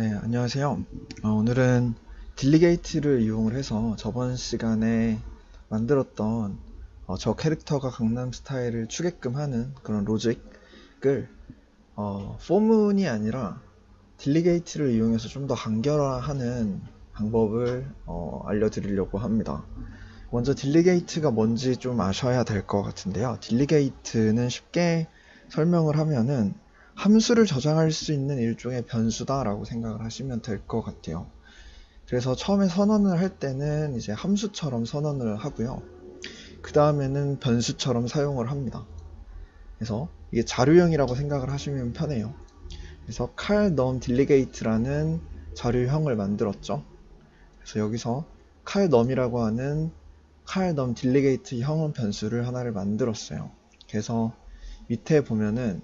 네, 안녕하세요. 어, 오늘은 딜리게이트를 이용을 해서 저번 시간에 만들었던 어, 저 캐릭터가 강남 스타일을 추게끔 하는 그런 로직을 어, 포문이 아니라 딜리게이트를 이용해서 좀 더 간결화하는 방법을 어, 알려드리려고 합니다. 먼저 딜리게이트가 뭔지 좀 아셔야 될 것 같은데요. 딜리게이트는 쉽게 설명을 하면은 함수를 저장할 수 있는 일종의 변수다라고 생각을 하시면 될 것 같아요. 그래서 처음에 선언을 할 때는 이제 함수처럼 선언을 하고요. 그 다음에는 변수처럼 사용을 합니다. 그래서 이게 자료형이라고 생각을 하시면 편해요. 그래서 칼 넘 딜리게이트라는 자료형을 만들었죠. 그래서 여기서 칼 넘이라고 하는 칼 넘 딜리게이트 형은 변수를 하나를 만들었어요. 그래서 밑에 보면은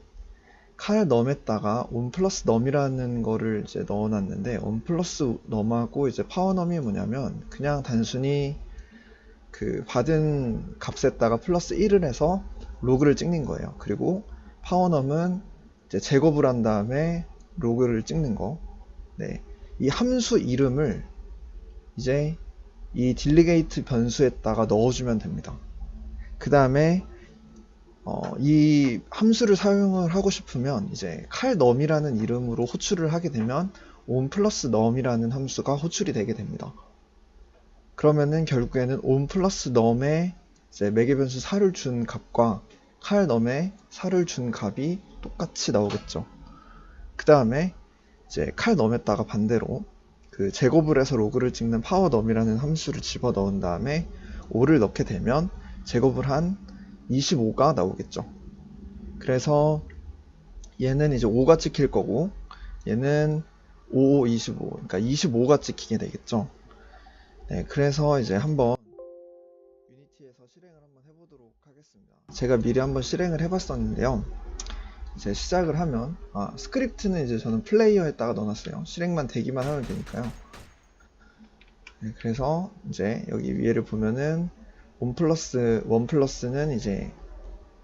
칼 넘에다가 온 플러스 넘이라는 거를 이제 넣어놨는데 온 플러스 넘하고 이제 파워 넘이 뭐냐면 그냥 단순히 그 받은 값에다가 플러스 1을 해서 로그를 찍는 거예요. 그리고 파워 넘은 이제 제곱을 한 다음에 로그를 찍는 거. 네. 이 함수 이름을 이제 이 딜리게이트 변수에다가 넣어주면 됩니다. 그 다음에 어, 이 함수를 사용을 하고 싶으면 이제 칼 넘이라는 이름으로 호출을 하게 되면 on 플러스 넘이라는 함수가 호출이 되게 됩니다. 그러면은 결국에는 on 플러스 넘에 이제 매개변수 4를 준 값과 칼 넘에 4를 준 값이 똑같이 나오겠죠. 그 다음에 이제 칼 넘에다가 반대로 그 제곱을 해서 로그를 찍는 파워 넘이라는 함수를 집어 넣은 다음에 5를 넣게 되면 제곱을 한 25가 나오겠죠. 그래서 얘는 이제 5가 찍힐 거고 얘는 5, 25. 그러니까 25가 찍히게 되겠죠. 네, 그래서 이제 한번 유니티에서 실행을 한번 해보도록 하겠습니다. 제가 미리 한번 실행을 해봤었는데요. 이제 시작을 하면 아 스크립트는 이제 저는 플레이어에다가 넣어놨어요. 실행만 되기만 하면 되니까요. 네, 그래서 이제 여기 위에를 보면은 1 플러스 1 플러스는 이제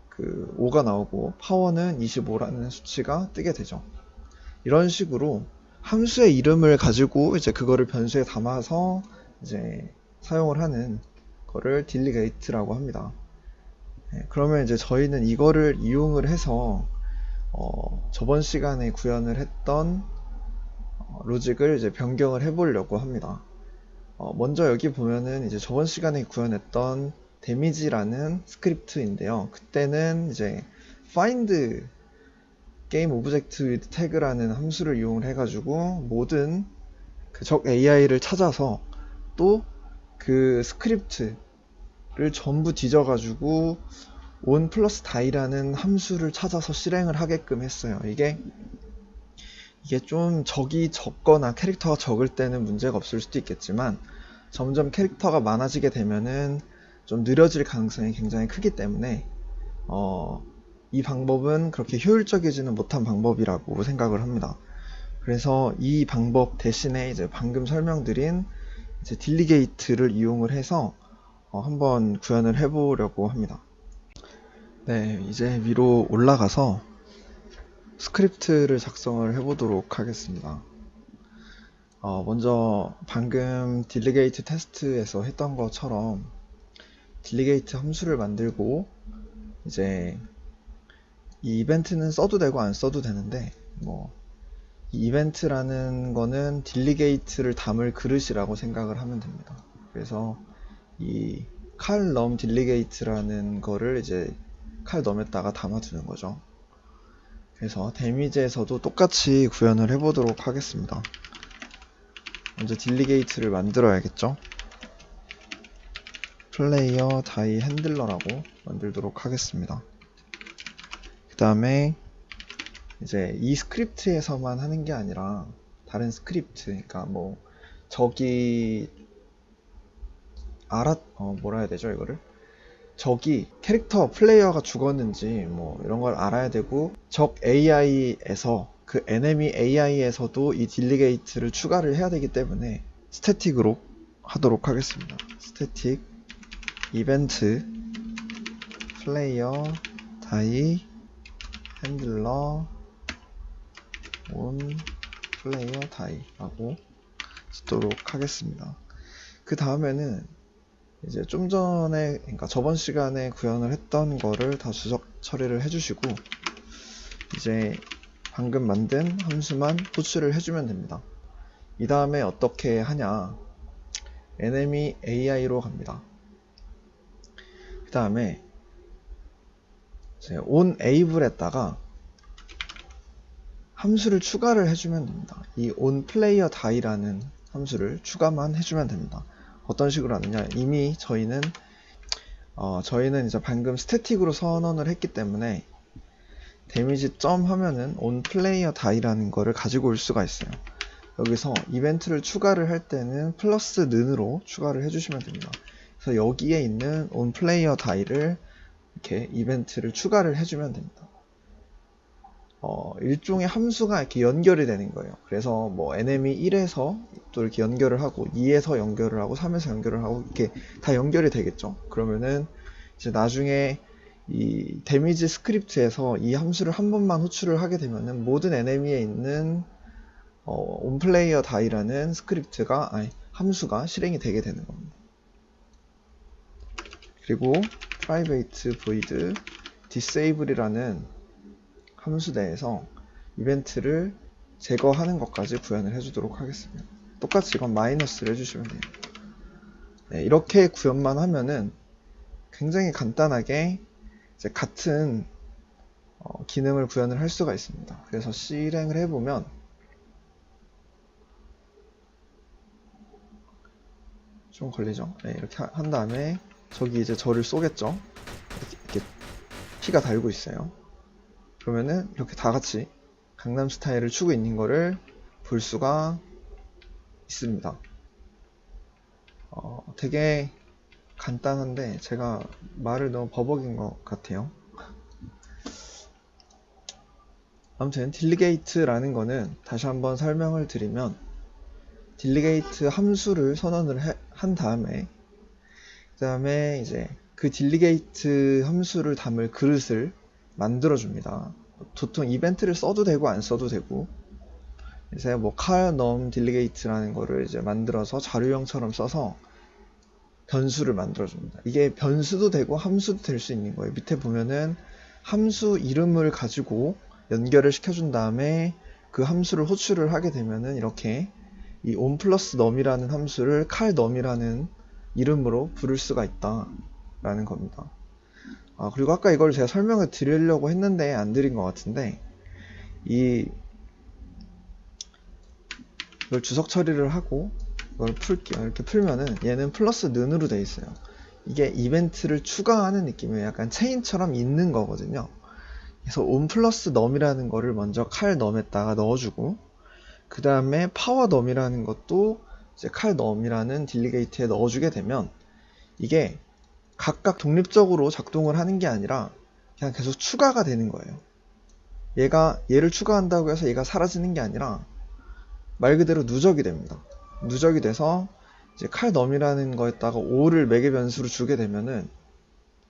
그 5가 나오고 파워는 25라는 수치가 뜨게 되죠. 이런 식으로 함수의 이름을 가지고 이제 그거를 변수에 담아서 이제 사용을 하는 거를 딜리 게이트라고 합니다. 네, 그러면 이제 저희는 이거를 이용을 해서 어, 저번 시간에 구현을 했던 어, 로직을 이제 변경을 해보려고 합니다. 어, 먼저 여기 보면은 이제 저번 시간에 구현했던 데미지라는 스크립트인데요. 그때는 이제 find game object with tag라는 함수를 이용을 해가지고 모든 그 적 AI를 찾아서 또 그 스크립트를 전부 뒤져가지고 on 플러스 die라는 함수를 찾아서 실행을 하게끔 했어요. 이게 이게 좀 적이 적거나 캐릭터가 적을 때는 문제가 없을 수도 있겠지만 점점 캐릭터가 많아지게 되면은 좀 느려질 가능성이 굉장히 크기 때문에 어, 이 방법은 그렇게 효율적이지는 못한 방법이라고 생각을 합니다. 그래서 이 방법 대신에 이제 방금 설명드린 이제 딜리게이트를 이용을 해서 어, 한번 구현을 해보려고 합니다. 네, 이제 위로 올라가서 스크립트를 작성을 해보도록 하겠습니다. 어, 먼저 방금 딜리게이트 테스트에서 했던 것처럼 딜리게이트 함수를 만들고 이제 이 이벤트는 써도 되고 안 써도 되는데 뭐이 이벤트라는 거는 딜리게이트를 담을 그릇이라고 생각을 하면 됩니다. 그래서 이 칼넘 딜리게이트라는 거를 이제 칼 넘에다가 담아두는 거죠. 그래서 데미지에서도 똑같이 구현을 해보도록 하겠습니다. 먼저 딜리게이트를 만들어야겠죠. 플레이어 다이 핸들러라고 만들도록 하겠습니다. 그 다음에 이제 이 스크립트에서만 하는 게 아니라 다른 스크립트, 그러니까 뭐 저기 알아 어 뭐라 해야 되죠 이거를 적이 캐릭터 플레이어가 죽었는지 뭐 이런 걸 알아야 되고 적 AI에서 그 enemy AI에서도 이 딜리게이트를 추가를 해야 되기 때문에 스태틱으로 하도록 하겠습니다. 스태틱 이벤트 플레이어 다이 핸들러 온 플레이어 다이라고 쓰도록 하겠습니다. 그 다음에는 이제 좀 전에, 그러니까 저번 시간에 구현을 했던 거를 다 주석 처리를 해주시고, 이제 방금 만든 함수만 호출을 해주면 됩니다. 이 다음에 어떻게 하냐. enemy AI로 갑니다. 그 다음에 on able에다가 함수를 추가를 해주면 됩니다. 이 on player die라는 함수를 추가만 해주면 됩니다. 어떤 식으로 하느냐? 이미 저희는 어, 저희는 이제 방금 스태틱으로 선언을 했기 때문에 데미지 점 하면은 on player die라는 거를 가지고 올 수가 있어요. 여기서 이벤트를 추가를 할 때는 플러스 는으로 추가를 해주시면 됩니다. 그래서 여기에 있는 on player die를 이렇게 이벤트를 추가를 해주면 됩니다. 어, 일종의 함수가 이렇게 연결이 되는 거예요. 그래서 뭐 enemy 1에서 또 이렇게 연결을 하고 2에서 연결을 하고 3에서 연결을 하고 이렇게 다 연결이 되겠죠. 그러면은 이제 나중에 이 데미지 스크립트에서 이 함수를 한 번만 호출을 하게 되면은 모든 enemy에 있는 어, onPlayer die라는 스크립트가 아니 함수가 실행이 되게 되는 겁니다. 그리고 private void disable이라는 함수 내에서 이벤트를 제거하는 것까지 구현을 해주도록 하겠습니다. 똑같이 이건 마이너스를 해주시면 돼요. 네, 이렇게 구현만 하면은 굉장히 간단하게 같은 어, 기능을 구현을 할 수가 있습니다. 그래서 실행을 해보면 좀 걸리죠? 네, 이렇게 하- 한 다음에 저기 이제 저를 쏘겠죠? 이렇게, 이렇게 피가 달고 있어요. 그러면은 이렇게 다 같이 강남 스타일을 추고 있는 거를 볼 수가 있습니다. 어, 되게 간단한데 제가 말을 너무 버벅인 것 같아요. 아무튼 딜리게이트라는 거는 다시 한번 설명을 드리면 딜리게이트 함수를 선언을 해- 한 다음에 그 다음에 이제 그 딜리게이트 함수를 담을 그릇을 만들어 줍니다. 보통 이벤트를 써도 되고 안 써도 되고 이제 뭐 num 딜리게이트라는 거를 이제 만들어서 자료형처럼 써서 변수를 만들어 줍니다. 이게 변수도 되고 함수도 될 수 있는 거예요. 밑에 보면은 함수 이름을 가지고 연결을 시켜준 다음에 그 함수를 호출을 하게 되면은 이렇게 이 on 플러스 num이라는 함수를 car num이라는 이름으로 부를 수가 있다라는 겁니다. 아, 그리고 아까 이걸 제가 설명을 드리려고 했는데 안 드린 것 같은데, 이, 이걸 주석 처리를 하고, 이걸 풀게요. 이렇게 풀면은 얘는 플러스 는으로 돼 있어요. 이게 이벤트를 추가하는 느낌이에요. 약간 체인처럼 있는 거거든요. 그래서 on 플러스 num이라는 거를 먼저 칼 num에다가 넣어주고, 그 다음에 파워 num이라는 것도 이제 칼 num이라는 딜리게이트에 넣어주게 되면, 이게 각각 독립적으로 작동을 하는 게 아니라 그냥 계속 추가가 되는 거예요. 얘가 얘를 추가한다고 해서 얘가 사라지는 게 아니라 말 그대로 누적이 됩니다. 누적이 돼서 이제 칼 넘이라는 거에다가 5를 매개 변수로 주게 되면은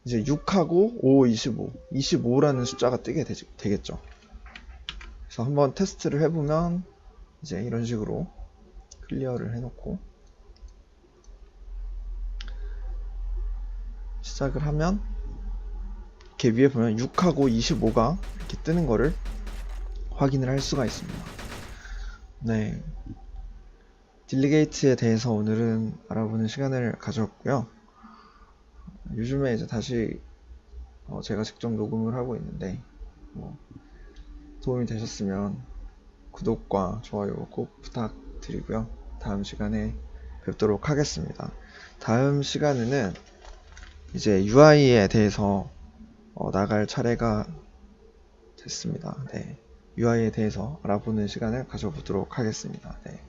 이제 6하고 5, 25, 25라는 숫자가 뜨게 되지, 되겠죠. 그래서 한번 테스트를 해보면 이제 이런 식으로 클리어를 해놓고 시작을 하면 이렇게 위에 보면 6하고 25가 이렇게 뜨는 거를 확인을 할 수가 있습니다. 네. 딜리게이트에 대해서 오늘은 알아보는 시간을 가졌고요. 요즘에 이제 다시 어, 제가 직접 녹음을 하고 있는데 뭐 도움이 되셨으면 구독과 좋아요 꼭 부탁드리고요. 다음 시간에 뵙도록 하겠습니다. 다음 시간에는 이제 UI에 대해서 어, 나갈 차례가 됐습니다. 네. UI에 대해서 알아보는 시간을 가져보도록 하겠습니다. 네.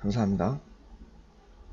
감사합니다.